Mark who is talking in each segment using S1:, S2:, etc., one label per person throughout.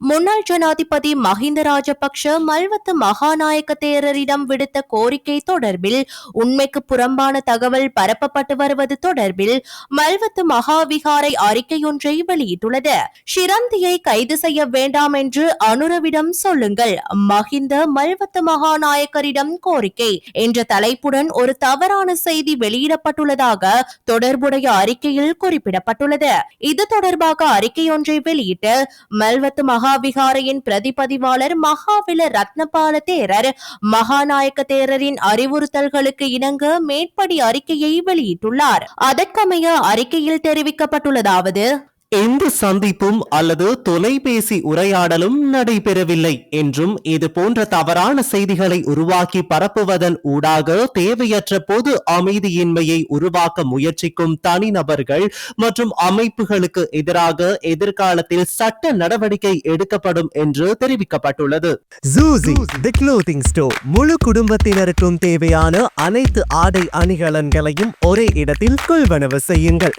S1: முன்னாள் ஜனாதிபதி மஹிந்த ராஜபக்ஷ மல்வத்த மகாநாயக்க தேரரிடம் விடுத்த கோரிக்கை தொடர்பில் உண்மைக்கு புறம்பான தகவல் பரப்பப்பட்டு வருவது தொடர்பில் மல்வத்து மகாவிகாரை அறிக்கையொன்றை வெளியிட்டுள்ளது. ஷிரந்தியை கைது செய்ய வேண்டாம் என்று அனுரவிடம் சொல்லுங்கள் மஹிந்த மல்வத்து மகாநாயக்கரிடம் கோரிக்கை என்ற தலைப்புடன் ஒரு தவறான செய்தி வெளியிடப்பட்டுள்ளதாக தொடர்புடைய அறிக்கையில் குறிப்பிடப்பட்டுள்ளது. இது தொடர்பாக அறிக்கையொன்றை வெளியிட்டு மல்வத்து மகா மகாவிகாரையின் பிரதிபதிவாளர் மகாவில ரத்னபால தேரர். மகாநாயக்க தேரரின் அறிவுறுத்தல்களுக்கு இணங்க மேற்படி அறிக்கையை வெளியிட்டுள்ளார். அதற்கமைய அறிக்கையில் தெரிவிக்கப்பட்டுள்ளதாவது
S2: எந்த சந்திப்பும் அல்லது தொலைபேசி உரையாடலும் நடைபெறவில்லை என்றும் இது போன்ற தவறான செய்திகளை உருவாக்கி பரப்புவதன் ஊடாக தேவையற்ற பொது அமைதியின்மையை உருவாக்க முயற்சிக்கும் தனிநபர்கள் மற்றும் அமைப்புகளுக்கு எதிராக எதிர்காலத்தில் சட்ட நடவடிக்கை எடுக்கப்படும் என்று தெரிவிக்கப்பட்டுள்ளது.
S3: ஜூசி தி க்ளோதிங் ஸ்டோர் முழு குடும்பத்தினருக்கும் தேவையான அனைத்து ஆடை அணிகலன்களையும் ஒரே இடத்தில் கொள்வனவு செய்யுங்கள்.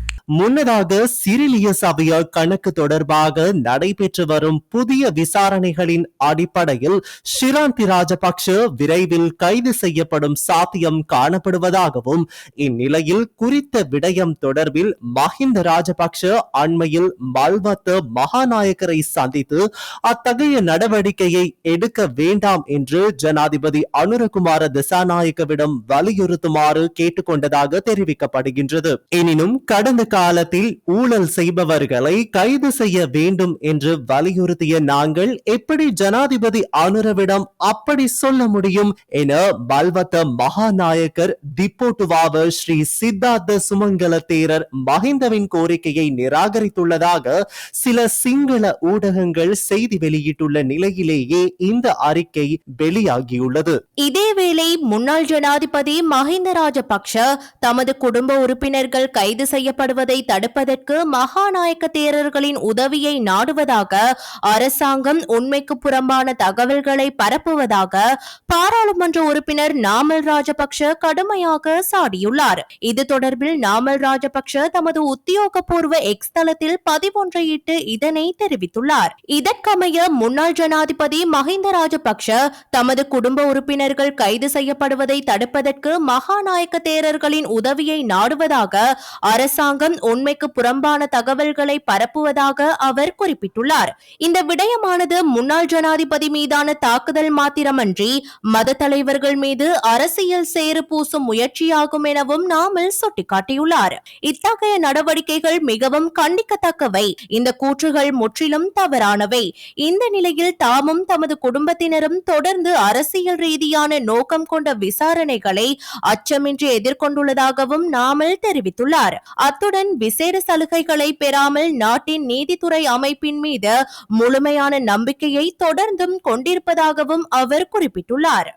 S2: முன்னதாக சிறிலிய சபையால் கணக்கு தொடர்பாக நடைபெற்று வரும் புதிய விசாரணைகளின் அடிப்படையில் ஷிராந்தி ராஜபக்ஷ விரைவில் கைது செய்யப்படும் சாத்தியம் காணப்படுவதாகவும் இந்நிலையில் குறித்த விடயம் தொடர்பில் மஹிந்த ராஜபக்ஷ அண்மையில் மல்வத்த மகாநாயகரை சந்தித்து அத்தகைய நடவடிக்கையை எடுக்க வேண்டாம் என்று ஜனாதிபதி அனுரகுமார திசாநாயக்கவிடம் வலியுறுத்துமாறு கேட்டுக்கொண்டதாக தெரிவிக்கப்படுகின்றது. எனினும் கடந்த காலத்தில் ஊழல் செய்பவர்களை கைது செய்ய வேண்டும் என்று வலியுறுத்திய நாங்கள் எப்படி ஜனாதிபதி அனுரவிடம் அப்படி சொல்ல முடியும் என பல்வத்த மகாநாயக்கர் திப்போட்டுவாவ ஸ்ரீ சித்தார்த்த சுமங்கல தேரர் மஹிந்தவின் கோரிக்கையை நிராகரித்துள்ளதாக சில சிங்கள ஊடகங்கள் செய்தி வெளியிட்டுள்ள நிலையிலேயே இந்த அறிக்கை வெளியாகியுள்ளது.
S1: இதேவேளை முன்னாள் ஜனாதிபதி மஹிந்த ராஜபக்ஷ தமது குடும்ப உறுப்பினர்கள் கைது செய்யப்படுவது தடுப்பதற்கு மகாநாயக்க தேரர்களின் உதவியை நாடுவதாக அரசாங்கம் உண்மைக்கு புறம்பான தகவல்களை பரப்புவதாக பாராளுமன்ற உறுப்பினர் நாமல் ராஜபக்ஷ கடுமையாக சாடியுள்ளார். இது தொடர்பில் நாமல் ராஜபக்ஷ தமது உத்தியோகபூர்வ எக்ஸ் தளத்தில் பதிவொன்றையிட்டு இதனை தெரிவித்துள்ளார். இதற்கமைய முன்னாள் ஜனாதிபதி மஹிந்த ராஜபக்ஷ தமது குடும்ப உறுப்பினர்கள் கைது செய்யப்படுவதை தடுப்பதற்கு மகாநாயக்க தேரர்களின் உதவியை நாடுவதாக அரசாங்கம் தான் உண்மைக்கு புறம்பான தகவல்களை பரப்புவதாக அவர் குறிப்பிட்டுள்ளார். இந்த விடயமானது முன்னாள் ஜனாதிபதி மீதான தாக்குதல் மாத்திரமன்றி மத தலைவர்கள் மீது அரசியல் சேறு பூசும் முயற்சியாகும் எனவும் நாமல் சுட்டிக்காட்டியுள்ளார். இத்தகைய நடவடிக்கைகள் மிகவும் கண்டிக்கத்தக்கவை. இந்த கூற்றுகள் முற்றிலும் தவறானவை. இந்த நிலையில் தாமும் தமது குடும்பத்தினரும் தொடர்ந்து அரசியல் ரீதியான நோக்கம் கொண்ட விசாரணைகளை அச்சமின்றி எதிர்கொண்டுள்ளதாகவும் நாமல் தெரிவித்துள்ளார். அத்துடன் விசேட சலுகைகளை பெறாமல் நாட்டின் நீதித்துறை அமைப்பின் மீது முழுமையான நம்பிக்கையை தொடர்ந்தும் கொண்டிருப்பதாகவும் அவர் குறிப்பிட்டுள்ளார்.